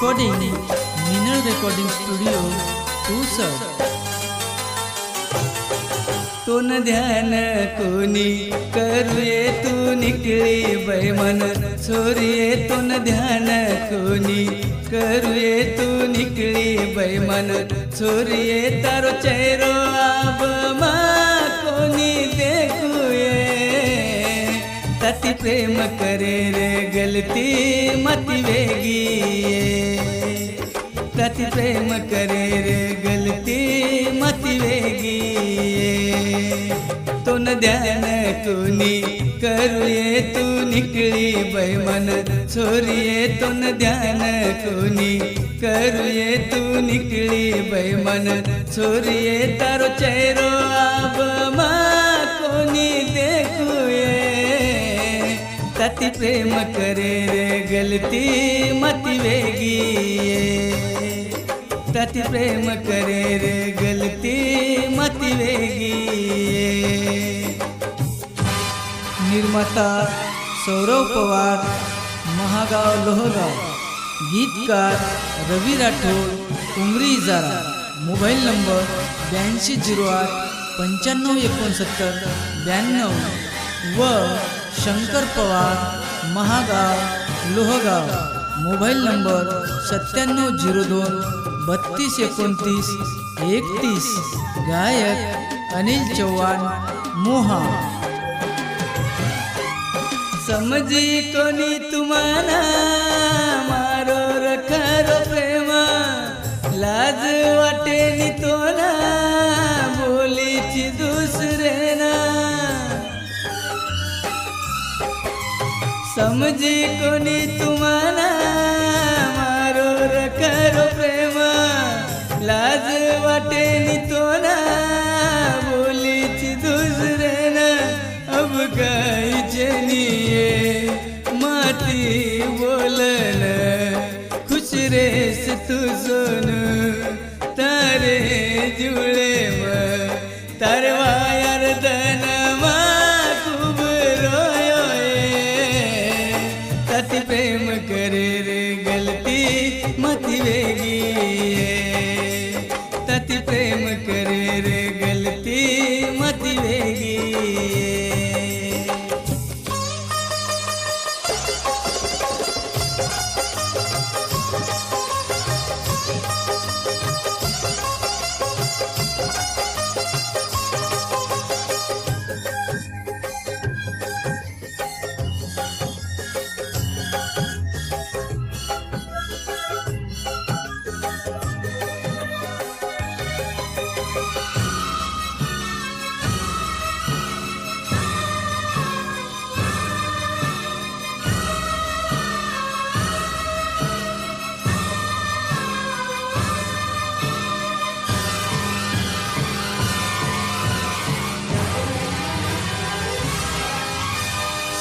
Recording Minal recording studio Pusad तून ध्यान कोणी करूये तू निकळी बैमन. सोरिये तून ध्यान कोणी करूये तू निकळी बैमन. सोरिये तारो चेहरो आब मा कोणी देखुये. तती प्रेम करे रे गलती मती वेगी तती प्रेम करे रे गलती मती वेगी तो न ध्यान कोणी करूये तू निकळी बैमन छोरिये तो न ध्यान कोणी करूये तू निकळी बैमन छोरिये तारो चेहरो आब मा कोणी देखुये तती प्रेम करे रे गलती मती वेगी तती प्रेम करे रे गलती मती वेगी निर्माता सौरव पवार, महागाव लोहगाव, गीतकार रवि राठोड उमरी इजारा मोबाईल नंबर ब्याऐंशी झिरो आठ, पंच्याण्णव एकोणसत्तर, ब्याण्णव, व शंकर पवार महागाव लोहगाव. मोबाईल नंबर सत्त्याण्णव झिरो दोन बत्तीस एकोणतीस एकतीस. गायक अनिल चव्हाण मोहा. समजी कोणी तुम्हाला? मारो रखारो प्रेम. लाज वाटेनी तो ना बोलीची दुसरी समजी कोणी तुम्हाला मारो करो प्रेम. लाज वाटे नि तो ना बोलीची दुसरे ना अब काय निये. माती बोलन खुश रेस तू सोन तारे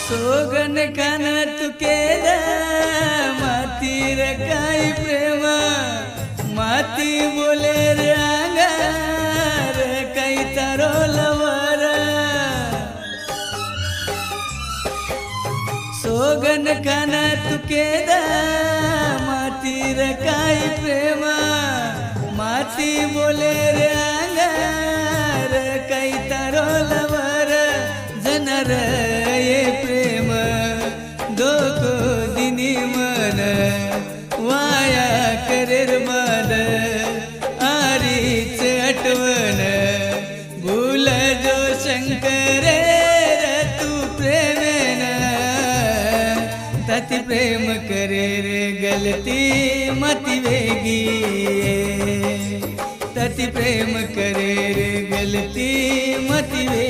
सोगन खान तुकेद मातीर काय प्रेम? माती बोले रे अंगार काही तारो लवर सोगन खान तुकेद मातीर काय प्रेम? माती बोले रे अंगार शंकर रे तू प्रेमेन तति प्रेम करे रे गलती मति वेगी तति प्रेम करे रे गलती मति वेगी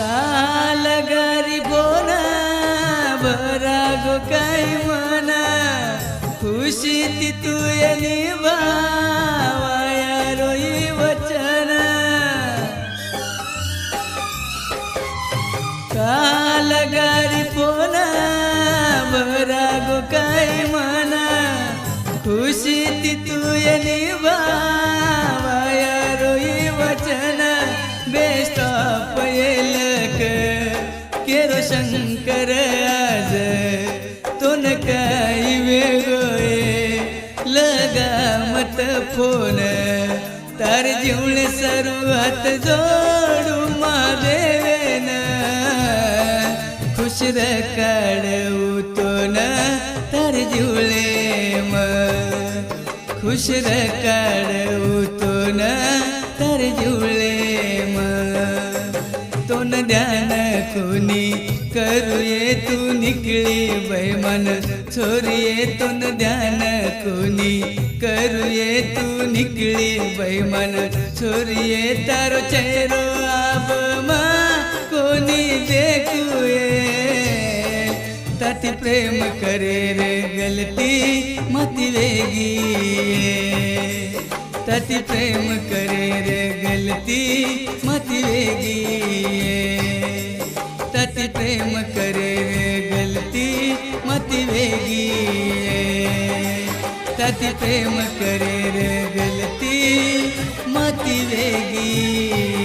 काल गरी बोना बरा गो काय मना खुशी ती तू निभावाया रोई वचन. काल गारी पोना बरा गो काय मना खुशी ती तू निभावाया शंकर आज तुन काही वेगळे लगा मत फोन. तर जीवन सर्वात जोडू मादेवेन खुश काढू तो न तर जिवळे म. खुश काढू तो न तर जिवळे म. तोन ध्यान कोणी करूये तू निकळी बैमन छोरिये तोन ध्यान कोणी करूये तू निकळी बैमन छोरिये तारो चेहरो आबमा कोणी देखुये ताती प्रेम करे रे गलती मती वेगी तति प्रेम करे रे गलती मत वेगी तति प्रेम करे गलती मत वेगी तति प्रेम करे गलती मत वेगी